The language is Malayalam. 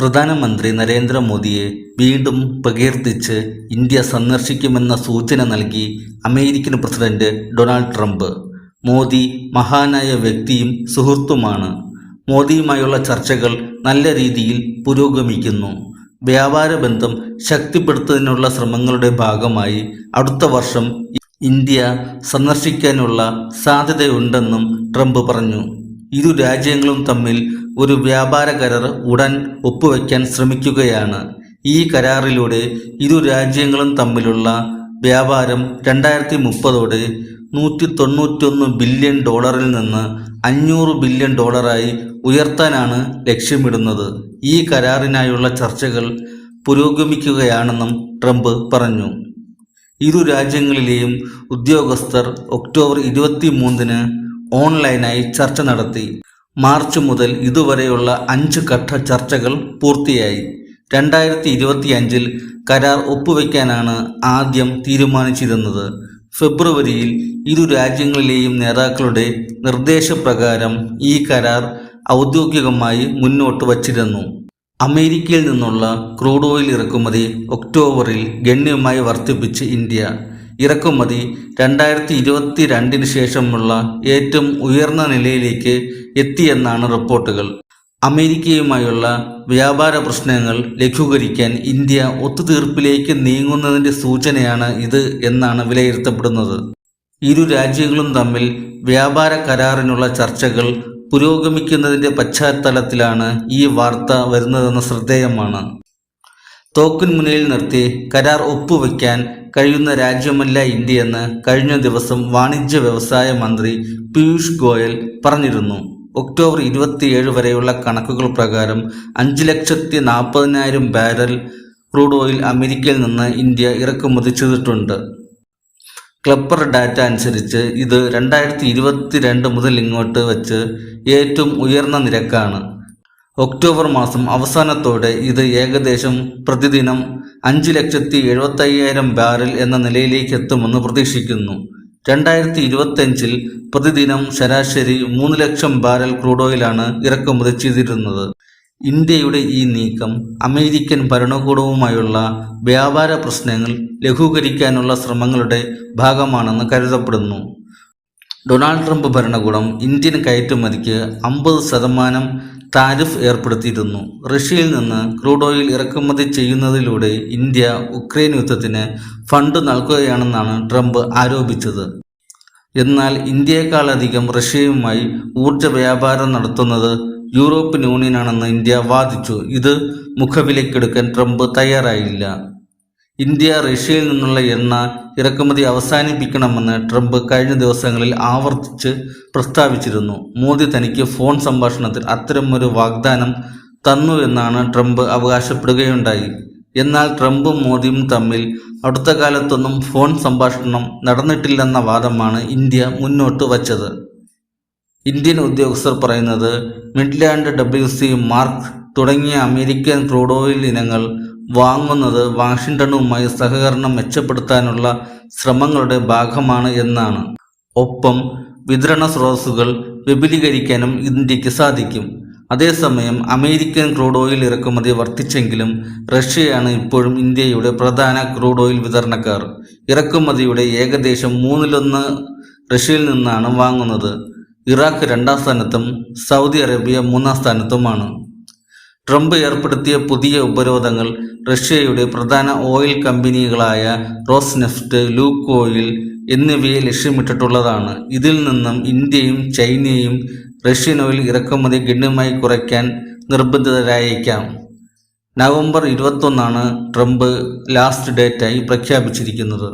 പ്രധാനമന്ത്രി നരേന്ദ്രമോദിയെ വീണ്ടും പ്രകീർത്തിച്ച് ഇന്ത്യ സന്ദർശിക്കുമെന്ന സൂചന നൽകി American president Donald Trump. Modi മഹാനായ വ്യക്തിയും സുഹൃത്തുമാണ്. മോദിയുമായുള്ള ചർച്ചകൾ നല്ല രീതിയിൽ പുരോഗമിക്കുന്നു. വ്യാപാര ബന്ധം ശക്തിപ്പെടുത്തുന്നതിനുള്ള ശ്രമങ്ങളുടെ ഭാഗമായി അടുത്ത വർഷം ഇന്ത്യ സന്ദർശിക്കാനുള്ള സാധ്യതയുണ്ടെന്നും ട്രംപ് പറഞ്ഞു. ഇരു രാജ്യങ്ങളും തമ്മിൽ ഒരു വ്യാപാര കരാർ ഉടൻ ഒപ്പുവയ്ക്കാൻ ശ്രമിക്കുകയാണ്. ഈ കരാറിലൂടെ ഇരു രാജ്യങ്ങളും തമ്മിലുള്ള വ്യാപാരം രണ്ടായിരത്തി മുപ്പതോടെ നൂറ്റി തൊണ്ണൂറ്റൊന്ന് ബില്യൺ ഡോളറിൽ നിന്ന് അഞ്ഞൂറ് ബില്യൺ ഡോളറായി ഉയർത്താനാണ് ലക്ഷ്യമിടുന്നത്. ഈ കരാറിനായുള്ള ചർച്ചകൾ പുരോഗമിക്കുകയാണെന്നും ട്രംപ് പറഞ്ഞു. ഇരു രാജ്യങ്ങളിലെയും ഉദ്യോഗസ്ഥർ ഒക്ടോബർ ഇരുപത്തി മൂന്നിന് ഓൺലൈനായി ചർച്ച നടത്തി. മാർച്ച് മുതൽ ഇതുവരെയുള്ള അഞ്ച് ഘട്ട ചർച്ചകൾ പൂർത്തിയായി. രണ്ടായിരത്തി ഇരുപത്തിയഞ്ചിൽ കരാർ ഒപ്പുവെക്കാനാണ് ആദ്യം തീരുമാനിച്ചിരുന്നത്. ഫെബ്രുവരിയിൽ ഇരു രാജ്യങ്ങളിലെയും നേതാക്കളുടെ നിർദ്ദേശപ്രകാരം ഈ കരാർ ഔദ്യോഗികമായി മുന്നോട്ട് വച്ചിരുന്നു. അമേരിക്കയിൽ നിന്നുള്ള ക്രൂഡ് ഓയിൽ ഇറക്കുമതി ഒക്ടോബറിൽ ഗണ്യമായി വർദ്ധിപ്പിച്ച് ഇന്ത്യ. ഇറക്കുമതി. രണ്ടായിരത്തി ഇരുപത്തി രണ്ടിന് ശേഷമുള്ള ഏറ്റവും ഉയർന്ന നിലയിലേക്ക് എത്തിയെന്നാണ് റിപ്പോർട്ടുകൾ. അമേരിക്കയുമായുള്ള വ്യാപാര പ്രശ്നങ്ങൾ ലഘൂകരിക്കാൻ ഇന്ത്യ ഒത്തുതീർപ്പിലേക്ക് നീങ്ങുന്നതിന്റെ സൂചനയാണ് ഇത് എന്നാണ് വിലയിരുത്തപ്പെടുന്നത്. ഇരു രാജ്യങ്ങളും തമ്മിൽ വ്യാപാര കരാറിനുള്ള ചർച്ചകൾ പുരോഗമിക്കുന്നതിന്റെ പശ്ചാത്തലത്തിലാണ് ഈ വാർത്ത വരുന്നതെന്ന് ശ്രദ്ധേയമാണ്. തോക്കിൻ മുന്നിൽ നിർത്തി കരാർ ഒപ്പുവെക്കാൻ കഴിയുന്ന രാജ്യമല്ല ഇന്ത്യയെന്ന് കഴിഞ്ഞ ദിവസം വാണിജ്യ വ്യവസായ മന്ത്രി പീയൂഷ് ഗോയൽ പറഞ്ഞിരുന്നു. ഒക്ടോബർ ഇരുപത്തിയേഴ് വരെയുള്ള കണക്കുകൾ പ്രകാരം അഞ്ച് ലക്ഷത്തി നാൽപ്പതിനായിരം ബാരൽ ക്രൂഡ് ഓയിൽ അമേരിക്കയിൽ നിന്ന് ഇന്ത്യ ഇറക്കുമതി ചെയ്തിട്ടുണ്ട്. ക്ലപ്പർ ഡാറ്റ അനുസരിച്ച് ഇത് രണ്ടായിരത്തി ഇരുപത്തി രണ്ട് മുതൽ ഇങ്ങോട്ട് വച്ച് ഏറ്റവും ഉയർന്ന നിരക്കാണ്. ഒക്ടോബർ മാസം അവസാനത്തോടെ ഇത് ഏകദേശം പ്രതിദിനം അഞ്ച് ലക്ഷത്തി എഴുപത്തയ്യായിരം ബാരൽ എന്ന നിലയിലേക്ക് എത്തുമെന്ന് പ്രതീക്ഷിക്കുന്നു. രണ്ടായിരത്തി ഇരുപത്തഞ്ചിൽ പ്രതിദിനം ശരാശരി മൂന്ന് ലക്ഷം ബാരൽ ക്രൂഡ് ഓയിലാണ് ഇറക്കുമതി ചെയ്തിരുന്നത്. ഇന്ത്യയുടെ ഈ നീക്കം അമേരിക്കൻ ഭരണകൂടവുമായുള്ള വ്യാപാര പ്രശ്നങ്ങൾ ലഘൂകരിക്കാനുള്ള ശ്രമങ്ങളുടെ ഭാഗമാണെന്ന് കരുതപ്പെടുന്നു. ഡൊണാൾഡ് ട്രംപ് ഭരണകൂടം ഇന്ത്യൻ കയറ്റുമതിക്ക് അമ്പത് ശതമാനം താരിഫ് ഏർപ്പെടുത്തിയിരുന്നു. റഷ്യയിൽ നിന്ന് ക്രൂഡ് ഓയിൽ ഇറക്കുമതി ചെയ്യുന്നതിലൂടെ ഇന്ത്യ ഉക്രൈൻ യുദ്ധത്തിന് ഫണ്ട് നൽകുകയാണെന്നാണ് ട്രംപ് ആരോപിച്ചത്. എന്നാൽ ഇന്ത്യയെക്കാളധികം റഷ്യയുമായി ഊർജ വ്യാപാരം നടത്തുന്നത് യൂറോപ്യൻ യൂണിയനാണെന്ന് ഇന്ത്യ വാദിച്ചു. ഇത് മുഖവിലക്കെടുക്കാൻ ട്രംപ് തയ്യാറായില്ല. ഇന്ത്യ റഷ്യയിൽ നിന്നുള്ള എണ്ണ ഇറക്കുമതി അവസാനിപ്പിക്കണമെന്ന് ട്രംപ് കഴിഞ്ഞ ദിവസങ്ങളിൽ ആവർത്തിച്ച് പ്രസ്താവിച്ചിരുന്നു. മോദി തനിക്ക് ഫോൺ സംഭാഷണത്തിൽ അത്തരമൊരു വാഗ്ദാനം തന്നു എന്നാണ് ട്രംപ് അവകാശപ്പെടുകയുണ്ടായി. എന്നാൽ ട്രംപും മോദിയും തമ്മിൽ അടുത്ത കാലത്തൊന്നും ഫോൺ സംഭാഷണം നടന്നിട്ടില്ലെന്ന വാദമാണ് ഇന്ത്യ മുന്നോട്ട് വച്ചത്. ഇന്ത്യൻ ഉദ്യോഗസ്ഥർ പറയുന്നത് മിഡ്ലാൻഡ് ഡബ്ല്യു സി മാർക്ക് തുടങ്ങിയ അമേരിക്കൻ ക്രൂഡ് ഓയിൽ ഇനങ്ങൾ വാങ്ങുന്നത് വാഷിംഗ്ടണുമായി സഹകരണം മെച്ചപ്പെടുത്താനുള്ള ശ്രമങ്ങളുടെ ഭാഗമാണ് എന്നാണ്. ഒപ്പം വിതരണ സ്രോതസ്സുകൾ വിപുലീകരിക്കാനും ഇന്ത്യയ്ക്ക് സാധിക്കും. അതേസമയം അമേരിക്കൻ ക്രൂഡ് ഓയിൽ ഇറക്കുമതി വർദ്ധിച്ചെങ്കിലും റഷ്യയാണ് ഇപ്പോഴും ഇന്ത്യയുടെ പ്രധാന ക്രൂഡ് ഓയിൽ വിതരണക്കാർ. ഇറക്കുമതിയുടെ ഏകദേശം മൂന്നിലൊന്ന് റഷ്യയിൽ നിന്നാണ് വാങ്ങുന്നത്. ഇറാഖ് രണ്ടാം സ്ഥാനത്തും സൗദി അറേബ്യ മൂന്നാം സ്ഥാനത്തുമാണ്. ട്രംപ് ഏർപ്പെടുത്തിയ പുതിയ ഉപരോധങ്ങൾ റഷ്യയുടെ പ്രധാന ഓയിൽ കമ്പനികളായ റോസ്നെഫ്റ്റ് ലൂക്ക് ഓയിൽ എന്നിവയെ ലക്ഷ്യമിട്ടിട്ടുള്ളതാണ്. ഇതിൽ നിന്നും ഇന്ത്യയും ചൈനയും റഷ്യൻ ഓയിൽ ഇറക്കുമതി ഗണ്യമായി കുറയ്ക്കാൻ നിർബന്ധിതരായേക്കാം. നവംബർ ഇരുപത്തൊന്നാണ് ട്രംപ് ലാസ്റ്റ് ഡേറ്റായി പ്രഖ്യാപിച്ചിരിക്കുന്നത്.